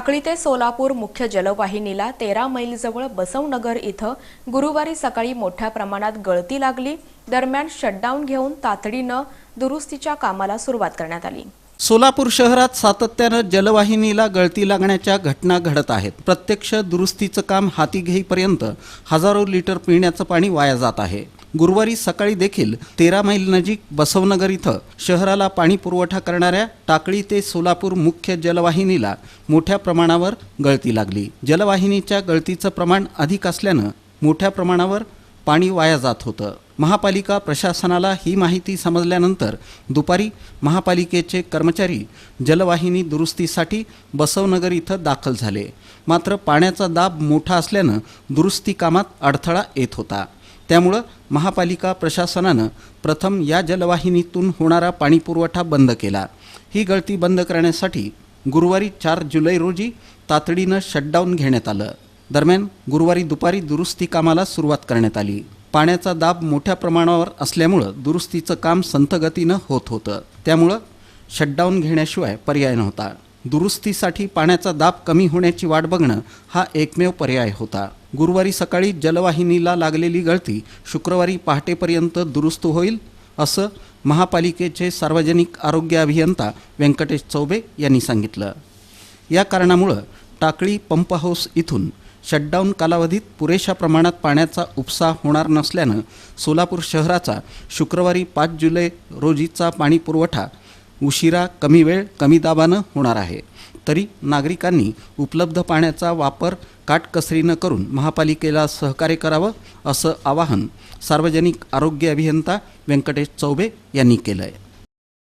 टाकळी ते सोलापूर मुख्य जलवाहिनीला तेरा मैलजवळ बसवनगर इथं गुरुवारी सकाळी मोठ्या प्रमाणात गळती लागली. दरम्यान शटडाऊन घेऊन तातडीनं दुरुस्तीच्या कामाला सुरुवात करण्यात आली. सोलापूर शहरात सातत्यानं जलवाहिनीला गळती लागण्याच्या घटना घडत आहेत. प्रत्यक्ष दुरुस्तीचं काम हाती घेईपर्यंत हजारो लिटर पिण्याचं पाणी वाया जात आहे. गुरुवारी सकाळी देखील तेरा मैल नजीक बसवनगर इथं शहराला पाणी पुरवठा करणाऱ्या टाकळी ते सोलापूर मुख्य जलवाहिनीला मोठ्या प्रमाणावर गळती लागली. जलवाहिनीच्या गळतीचं प्रमाण अधिक असल्यानं मोठ्या प्रमाणावर पाणी वाया जात होतं. महापालिका प्रशासनाला ही माहिती समजल्यानंतर दुपारी महापालिकेचे कर्मचारी जलवाहिनी दुरुस्तीसाठी बसवनगर इथं दाखल झाले. मात्र पाण्याचा दाब मोठा असल्यानं दुरुस्ती कामात अडथळा येत होता. त्यामुळं महापालिका प्रशासनानं प्रथम या जलवाहिनीतून होणारा पाणीपुरवठा बंद केला. ही गळती बंद करण्यासाठी गुरुवारी चार जुलै रोजी तातडीनं शटडाऊन घेण्यात आलं. दरम्यान गुरुवारी दुपारी दुरुस्ती कामाला सुरुवात करण्यात आली. पाण्याचा दाब मोठ्या प्रमाणावर असल्यामुळं दुरुस्तीचं काम संथगतीनं होत होतं. त्यामुळं शटडाऊन घेण्याशिवाय पर्याय नव्हता. दुरुस्तीसाठी पाण्याचा दाब कमी होण्याची वाट बघणं हा एकमेव पर्याय होता. गुरुवारी सकाळी जलवाहिनीला लागलेली गळती शुक्रवारी पहाटेपर्यंत दुरुस्त होईल असं महापालिकेचे सार्वजनिक आरोग्य अभियंता व्यंकटेश चौबे यांनी सांगितलं. या कारणामुळं टाकळी पंप हाऊस इथून शटडाऊन कालावधीत पुरेशा प्रमाणात पाण्याचा उपसा होणार नसल्यानं सोलापूर शहराचा शुक्रवारी पाच जुलै रोजीचा पाणीपुरवठा उशिरा कमी वेळ कमी दाबानं होणार आहे. तरी नागरिकांनी उपलब्ध पाण्याचा वापर काटकसरीनं करून महापालिकेला सहकार्य करावं असं आवाहन सार्वजनिक आरोग्य अभियंता व्यंकटेश चौबे यांनी केलं आहे